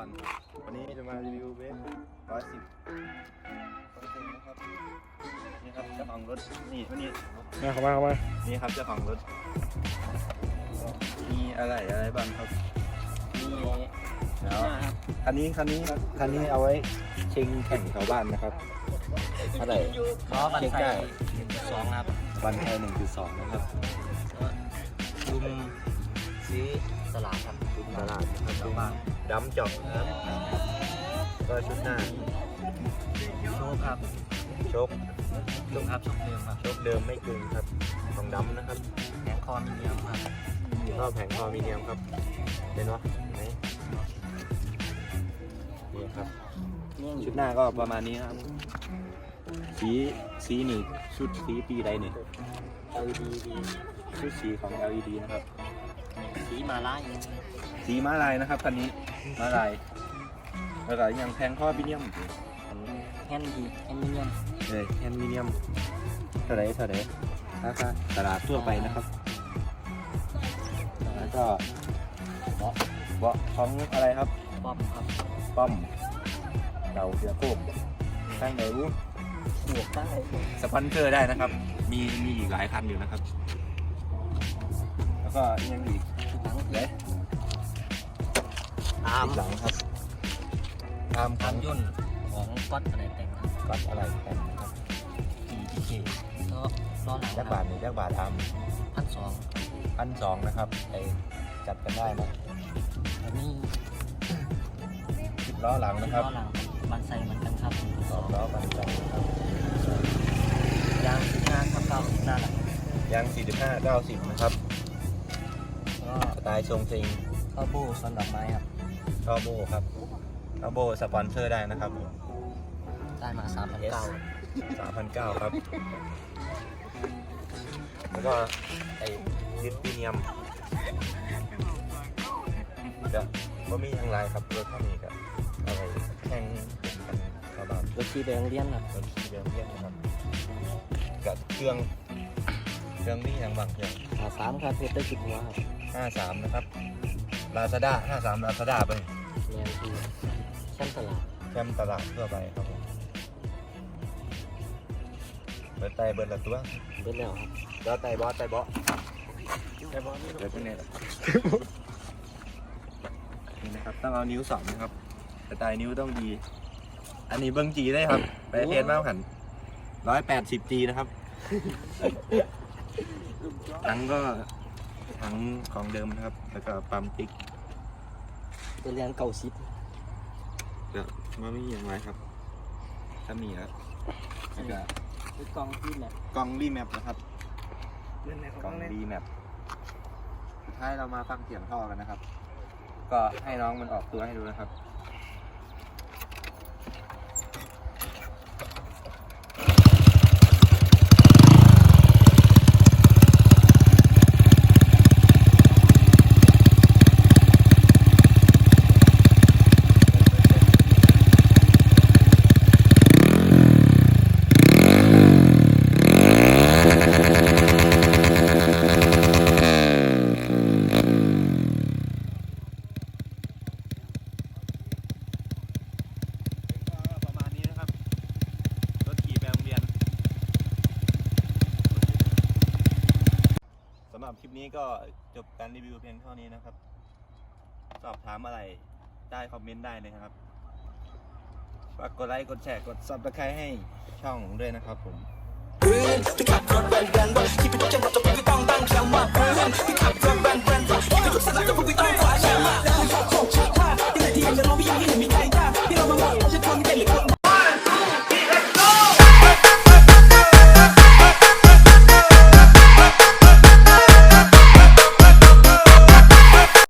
วันนี้จะมารีวิวเวฟร้อยสิบนะครับ นี่ครับเจ้าของรถ นี่วันนี้มาเข้ามาเข้ามานี่ครับเจ้าของรถ มีอะไรอะไรบ้างครับ มีแล้วหน้าครับคันนี้คันนี้คันนี้เอาไว้เชิงแข่งแถวบ้านนะครับอะไรล้อบันเช็คไซได้หนึ่งจุดสองครับวันไทยหนึ่งจุดสองนะครับลุมซื้อตลาดครับลุมตลาดนะครับชาวบ้าน ดำจอกนะครับ ก็ชุดหน้า โชคครับชกลุงครับโชคเดิมครับชกเดิมไม่กึงครับ ของดำนะครับ แผงคอมีเดียมครับก็แผงคอมีเนียมครับเห็นไหมไหนนี่ครับนี่ชุดหน้าก็ประมาณนี้นะครับ สีสีนี่ชุดสีปีใดนี่ LED ดีชุดสีของ LED นะครับ สีมาไล่สีม้าลายนะครับคันนี้ม้าลายแล้วก็ยังแพงข้อพิเนียมแฮนด์ดีแฮนด์มิเนียมเลยแอนมิเนียมเท่าไหรเท่าไหรราคาตลาดทั่วไปนะครับแล้วก็เบาะเบาะของอะไรครับป้อมครับป้อมเก่าเสือโคกข้างไหนรู้บวกได้สปอนเซอร์ได้นะครับ มีมีอีกหลายคันอยู่นะครับ แล้วก็ยังอีก หลังเลยตามหลังครับ ตามขตาองมย่นของก๊อตอะไรแต่งครับกัดอะไรแต่งนะครับ GTK แล้วล้อหลังยักษ์บาทหนึ่งยักษ์บาททพันสองำพันสองนะครับไอจัดกันได้นะอันนี้สิบล้อหลังนะครับล้อหลังบันไซเหมือนกันครับสองล้อปันจังนะครับยางสิบห้าครับเก้าสิบหน้าหลังยาง45 90นะครับก็ส ไตล์ทรงซิงข้าวโบ้ซอนดอกไม้ครับทอโบครับทอโบสปอนเซอร์ได้นะครับได้มาสามพันเก้า3,900ครับ แล้วก็ไอ้ยึดปีเนียมจะว่ามีอย่างไรครับรถเท่านี้กับอะไรแข่งกันชาวบ้านรถขี่แบงเลี้ยนครับรถขี่เบลเยียมนะครับกับเครื่อง เครื่องนี่อย่างบางเครื่องขาสามครับเพชรได้สิบหัวครับ53นะครับลาซาด้า53ลาซาด้าไปแมนคือแชมป์ตลาดแชมป์ตลาดทั่วไปครับผมเบิร์ดไตเบิร์ดละตัวเบิดแล้วครับแล้วไตบอสไตบอสแต่บอลนี่เดี๋ยวเป็นไงล่ะนี่นะครับต้องเอานิ้วสองนะครับสไตล์นิ้วต้องดี อันนี้เบิ้งจีได้ครับ ไปเทสมากหันร้อยแปดสิบจีนะครับ ทั้งก็ทั้งของเดิมนะครับ แล้วก็ปั๊มติ๊กตัวเรียนเก่าซิปเดี๋ยวว่าไม่มีอย่างไรครับ ถ้ามีแล้วแล้วก็คือกองที่แมปกล้องรีแมปนะครับเล่นในกล่องรีแมปสุดท้ายเรามาฟังเสียงท่อกันนะครับ ก็ให้น้องมันออกตัวให้ดูนะครับ ประมาณนี้นะครับ รถขี่ไปโรงเรียน สำหรั บคลิปนี้ก็จบการรีวิวเพียงเท่านี้นะครับ สอบถามอะไรได้คอมเมนต์ได้เลยครับฝากกดไลค์กดแชร์กดซับสไครต์ให้ช่องด้วยนะครับผมไปขับรถไปกันว่าที่เป็นจังหวะ